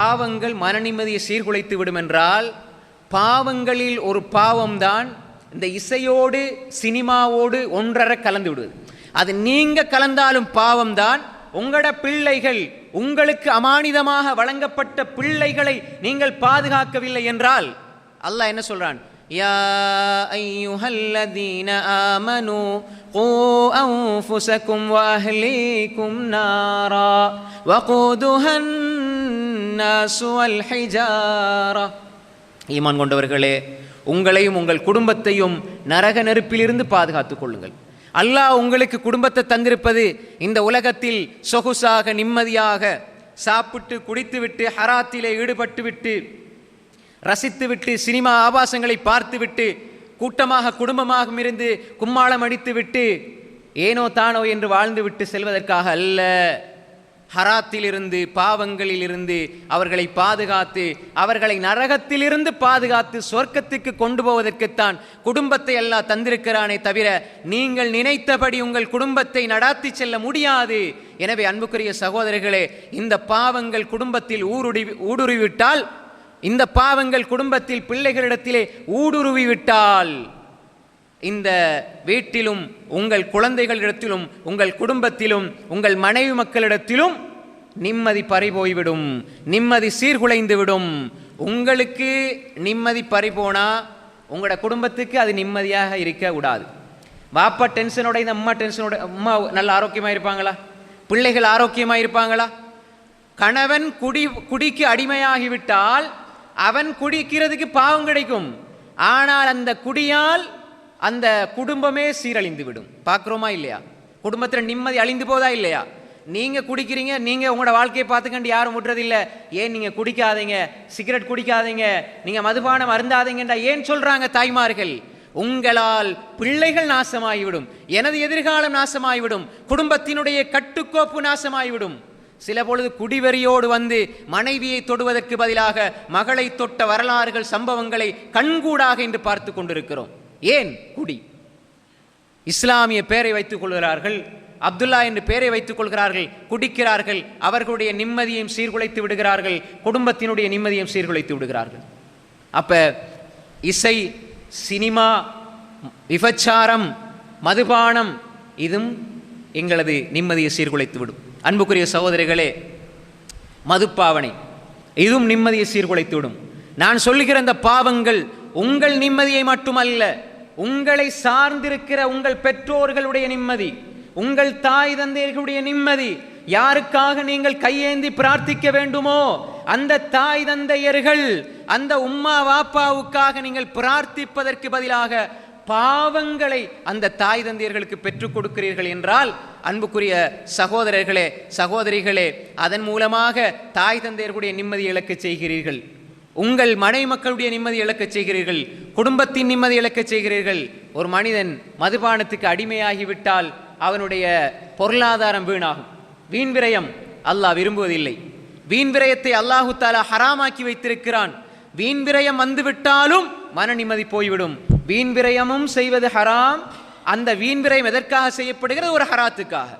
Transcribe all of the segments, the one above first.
பாவங்கள் மன நிம்மதியை சீர்குலைத்து விடும் என்றால் பாவங்களில் ஒரு பாவம்தான் இந்த இசையோடு சினிமாவோடு ஒன்றரை கலந்து விடுவது அது நீங்க கலந்தாலும் பாவம்தான் உங்களோட பிள்ளைகள் உங்களுக்கு அமானிதமாக வழங்கப்பட்ட பிள்ளைகளை நீங்கள் பாதுகாக்கவில்லை என்றால் அல்லாஹ் என்ன சொல்றான் யா ஐயுஹல்லதீன ஆமனு கூ அன்ஃபுஸகும் வஅஹ்லீகும் நாரா வகூதுஹன் الناس والحجارة ஈமான் கொண்டவர்களே உங்களையும் உங்கள் குடும்பத்தையும் நரக நெருப்பிலிருந்து பாதுகாத்துக் கொள்ளுங்கள். அல்லாஹ் உங்களுக்கு குடும்பத்தை தந்திருப்பது இந்த உலகத்தில் சொகுசாக நிம்மதியாக சாப்பிட்டு குடித்துவிட்டு ஹராத்திலே ஈடுபட்டுவிட்டு ரசித்துவிட்டு சினிமா ஆபாசங்களை பார்த்துவிட்டு கூட்டமாக குடும்பமாக இருந்து கும்மாளம் அடித்துவிட்டு ஏனோ தானோ என்று வாழ்ந்துவிட்டு செல்வதற்காக அல்ல. ஹராத்திலிருந்து பாவங்களிலிருந்து அவர்களை பாதுகாத்து அவர்களை நரகத்திலிருந்து பாதுகாத்து சொர்க்கத்துக்கு கொண்டு போவதற்குத்தான் குடும்பத்தை எல்லாம் தந்திருக்கிறானே தவிர நீங்கள் நினைத்தபடி உங்கள் குடும்பத்தை நடாத்தி செல்ல முடியாது. எனவே அன்புக்குரிய சகோதரர்களே இந்த பாவங்கள் குடும்பத்தில் ஊடுருவி ஊடுருவிவிட்டால் இந்த பாவங்கள் குடும்பத்தில் பிள்ளைகளிடத்திலே ஊடுருவி விட்டால் இந்த வீட்டிலும் உங்கள் குழந்தைகளிடத்திலும் உங்கள் குடும்பத்திலும் உங்கள் மனைவி மக்களிடத்திலும் நிம்மதி பறிபோய்விடும். நிம்மதி சீர்குலைந்து விடும் உங்களுக்கு நிம்மதி பறிபோனா உங்களோட குடும்பத்துக்கு அது நிம்மதியாக இருக்க கூடாது. வாப்பா டென்ஷனோட இந்த அம்மா டென்ஷனோட அம்மா நல்ல ஆரோக்கியமாக இருப்பாங்களா? பிள்ளைகள் ஆரோக்கியமாக இருப்பாங்களா? கணவன் குடி குடிக்கு அடிமையாகிவிட்டால் அவன் குடிக்கிறதுக்கு பாவம் கிடைக்கும். ஆனால் அந்த குடியால் அந்த குடும்பமே சீரழிந்து விடும் பார்க்குறோமா இல்லையா? குடும்பத்தில் நிம்மதி அழிந்து போதா இல்லையா? நீங்கள் குடிக்கிறீங்க நீங்கள் உங்களோட வாழ்க்கையை பார்த்துக்கண்டு யாரும் விட்டுறதில்லை ஏன் நீங்கள் குடிக்காதீங்க? சிகரெட் குடிக்காதீங்க. நீங்கள் மதுபானம் அருந்தாதீங்கன்றா ஏன் சொல்கிறாங்க தாய்மார்கள்? உங்களால் பிள்ளைகள் நாசமாகிவிடும். எனது எதிர்காலம் நாசமாகிவிடும். குடும்பத்தினுடைய கட்டுக்கோப்பு நாசமாகிவிடும். சில பொழுது குடிவெறியோடு வந்து மனைவியை தொடுவதற்கு பதிலாக மகளை தொட்ட வரலாறுகள் சம்பவங்களை கண்கூடாக இன்று பார்த்து கொண்டிருக்கிறோம். ஏன் குடி? இஸ்லாமிய பெயரை வைத்துக் கொள்கிறார்கள் அப்துல்லா என்று பெயரை வைத்துக் கொள்கிறார்கள் குடிக்கிறார்கள் அவர்களுடைய நிம்மதியையும் சீர்குலைத்து விடுகிறார்கள் குடும்பத்தினுடைய நிம்மதியையும் சீர்குலைத்து விடுகிறார்கள். அப்ப இசை சினிமா விபச்சாரம் மதுபானம் இதுவும் எங்களது நிம்மதியை சீர்குலைத்து விடும். அன்புக்குரிய சகோதரிகளே மதுப்பாவனை இதுவும் நிம்மதியை சீர்குலைத்து விடும். நான் சொல்லுகிற இந்த பாவங்கள் உங்கள் நிம்மதியை மட்டுமல்ல உங்களை சார்ந்திருக்கிற உங்கள் பெற்றோர்களுடைய நிம்மதி உங்கள் தாய் தந்தையர்களுடைய நிம்மதி யாருக்காக நீங்கள் கையேந்தி பிரார்த்திக்க வேண்டுமோ அந்த தாய் தந்தையர்கள் அந்த உம்மா வாப்பாவுக்காக நீங்கள் பிரார்த்திப்பதற்கு பதிலாக பாவங்களை அந்த தாய் தந்தையர்களுக்கு பெற்றுக் கொடுக்கிறீர்கள் என்றால் அன்புக்குரிய சகோதரர்களே சகோதரிகளே அதன் மூலமாக தாய் தந்தையர்களுடைய நிம்மதி இழக்க செய்கிறீர்கள். உங்கள் மனை மக்களுடைய நிம்மதி இழக்கச் செய்கிறீர்கள் குடும்பத்தின் நிம்மதி இழக்கச் செய்கிறீர்கள். ஒரு மனிதன் மதுபானத்துக்கு அடிமையாகிவிட்டால் அவனுடைய பொருளாதாரம் வீணாகும். வீண் விரயம் அல்லாஹ் விரும்புவதில்லை. வீண் விரயத்தை அல்லாஹு தாலா ஹராமாக்கி வைத்திருக்கிறான். வீண் விரயம் வந்துவிட்டாலும் மன நிம்மதி போய்விடும். வீண் விரயமும் செய்வது ஹராம். அந்த வீண் விரயம் எதற்காக செய்யப்படுகிறது? ஒரு ஹராத்துக்காக.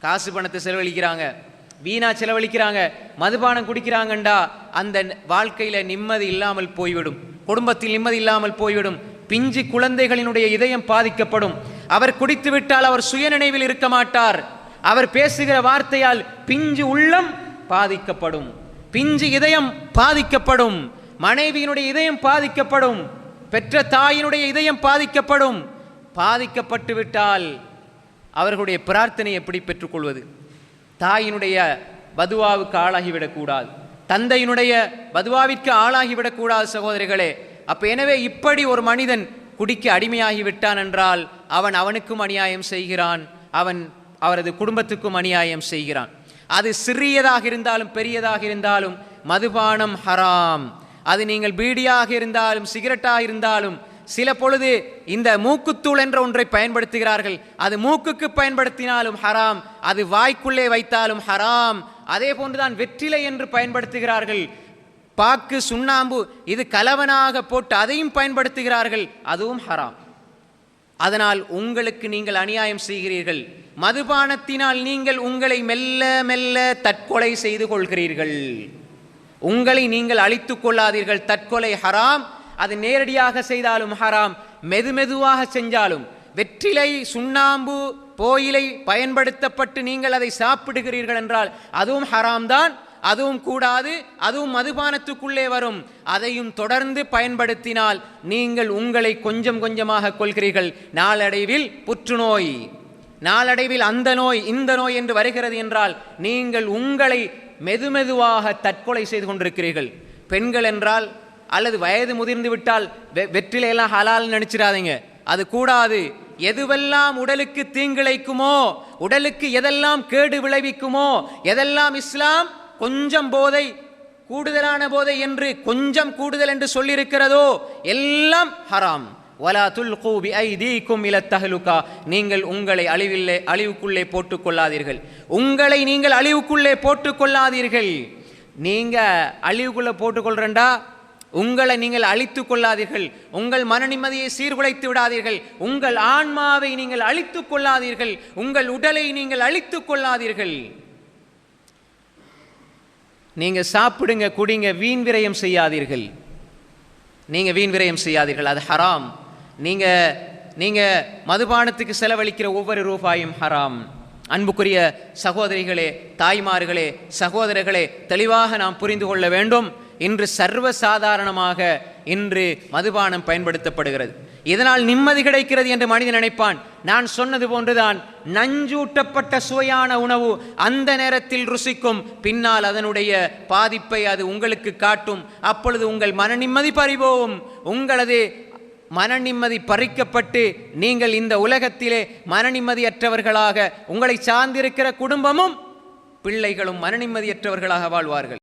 காசு பணத்தை செலவழிக்கிறாங்க. வீணா செலவழிக்கிறாங்க மதுபானம் குடிக்கிறாங்கண்டா அந்த வாழ்க்கையில நிம்மதி இல்லாமல் போய்விடும். குடும்பத்தில் நிம்மதி இல்லாமல் போய்விடும். பிஞ்சு குழந்தைகளினுடைய இதயம் பாதிக்கப்படும். அவர் குடித்து விட்டால் அவர் சுயநினைவில் இருக்க மாட்டார். அவர் பேசுகிற வார்த்தையால் பிஞ்சு உள்ளம் பாதிக்கப்படும். பிஞ்சு இதயம் பாதிக்கப்படும். மனைவியினுடைய இதயம் பாதிக்கப்படும். பெற்ற தாயினுடைய இதயம் பாதிக்கப்படும். பாதிக்கப்பட்டு விட்டால் அவர்களுடைய பிரார்த்தனை எப்படி பெற்றுக்கொள்வது? தாயினுடைய பதுவாவுக்கு ஆளாகிவிடக்கூடாது. தந்தையினுடைய பதுவாவிற்கு ஆளாகிவிடக்கூடாது சகோதரிகளே. அப்போ எனவே இப்படி ஒரு மனிதன் குடிக்க அடிமையாகி விட்டான் என்றால் அவன் அவனுக்கும் அநியாயம் செய்கிறான். அவன் அவரது குடும்பத்துக்கும் அநியாயம் செய்கிறான். அது சிறியதாக இருந்தாலும் பெரியதாக இருந்தாலும் மதுபானம் ஹராம். அது நீங்கள் பீடியாக இருந்தாலும் சிகரெட்டாக இருந்தாலும் சில பொழுது இந்த மூக்குத்தூள் என்ற ஒன்றை பயன்படுத்துகிறார்கள். அது மூக்குக்கு பயன்படுத்தினாலும் ஹராம் அது வாய்க்குள்ளே வைத்தாலும் ஹராம். அதே போன்றுதான் வெற்றிலை என்று பயன்படுத்துகிறார்கள். பாக்கு சுண்ணாம்பு இது கலவனாக போட்டு அதையும் பயன்படுத்துகிறார்கள். அதுவும் ஹராம். அதனால் உங்களுக்கு நீங்கள் அநியாயம் செய்கிறீர்கள். மதுபானத்தினால் நீங்கள் உங்களை மெல்ல மெல்ல தற்கொலை செய்து கொள்கிறீர்கள். உங்களை நீங்கள் அழித்துக் கொள்ளாதீர்கள். தற்கொலை ஹராம் அது நேரடியாக செய்தாலும் ஹராம் மெதுமெதுவாக செஞ்சாலும். வெற்றிலை சுண்ணாம்பு போயிலை பயன்படுத்தப்பட்டு நீங்கள் அதை சாப்பிடுகிறீர்கள் என்றால் அதுவும் ஹராம் தான் அதுவும் கூடாது அதுவும் மதுபானத்துக்குள்ளே வரும். அதையும் தொடர்ந்து பயன்படுத்தினால் நீங்கள் உங்களை கொஞ்சம் கொஞ்சமாக கொள்கிறீர்கள் நாளடைவில் புற்றுநோய். நாளடைவில் அந்த நோய் இந்த நோய் என்று வருகிறது என்றால் நீங்கள் உங்களை மெதுமெதுவாக தற்கொலை செய்து கொண்டிருக்கிறீர்கள். பெண்கள் என்றால் அல்லது வயது முதிர்ந்து விட்டால் வெ வெற்றிலையெல்லாம் ஹலால்னு நினச்சிடாதீங்க அது கூடாது. எதுவெல்லாம் உடலுக்கு தீங்கிழைக்குமோ உடலுக்கு எதெல்லாம் கேடு விளைவிக்குமோ எதெல்லாம் இஸ்லாம் கொஞ்சம் போதை கூடுதலான போதை என்று கொஞ்சம் கூடுதல் என்று சொல்லியிருக்கிறதோ எல்லாம் ஹராம். வலா துல்கூ ஐ தீக்கும் இல தஹலுக்கா நீங்கள் உங்களை அழிவில்லை அழிவுக்குள்ளே போட்டுக்கொள்ளாதீர்கள். உங்களை நீங்கள் அழிவுக்குள்ளே போட்டுக்கொள்ளாதீர்கள். நீங்கள் அழிவுக்குள்ளே போட்டுக்கொள்கிறண்டா உங்களை நீங்கள் அழித்துக் கொள்ளாதீர்கள். உங்கள் மன நிம்மதியை சீர்குலைத்து விடாதீர்கள். உங்கள் ஆன்மாவை நீங்கள் அழித்துக் கொள்ளாதீர்கள். உங்கள் உடலை நீங்கள் அழித்துக் கொள்ளாதீர்கள். நீங்க சாப்பிடுங்க குடிங்க வீண் விரயம் செய்யாதீர்கள். நீங்க வீண் விரயம் செய்யாதீர்கள். அது ஹராம். நீங்க நீங்க மதுபானத்துக்கு செலவழிக்கிற ஒவ்வொரு ரூபாயும் ஹராம். அன்புக்குரிய சகோதரிகளே தாய்மார்களே சகோதரர்களே தெளிவாக நாம் புரிந்து கொள்ள வேண்டும். இன்று சர்வ சாதாரணமாக இன்று மதுபானம் பயன்படுத்தப்படுகிறது. இதனால் நிம்மதி கிடைக்கிறது என்று மனிதன் நினைப்பான். நான் சொன்னது போன்றுதான் நஞ்சூட்டப்பட்ட சுவையான உணவு அந்த நேரத்தில் ருசிக்கும் பின்னால் அதனுடைய பாதிப்பை அது உங்களுக்கு காட்டும். அப்பொழுது உங்கள் மன நிம்மதி பறிபோவும் உங்களது மன நிம்மதி பறிக்கப்பட்டு நீங்கள் இந்த உலகத்திலே மன நிம்மதியற்றவர்களாக உங்களை சார்ந்திருக்கிற குடும்பமும் பிள்ளைகளும் மன நிம்மதியற்றவர்களாக வாழ்வார்கள்.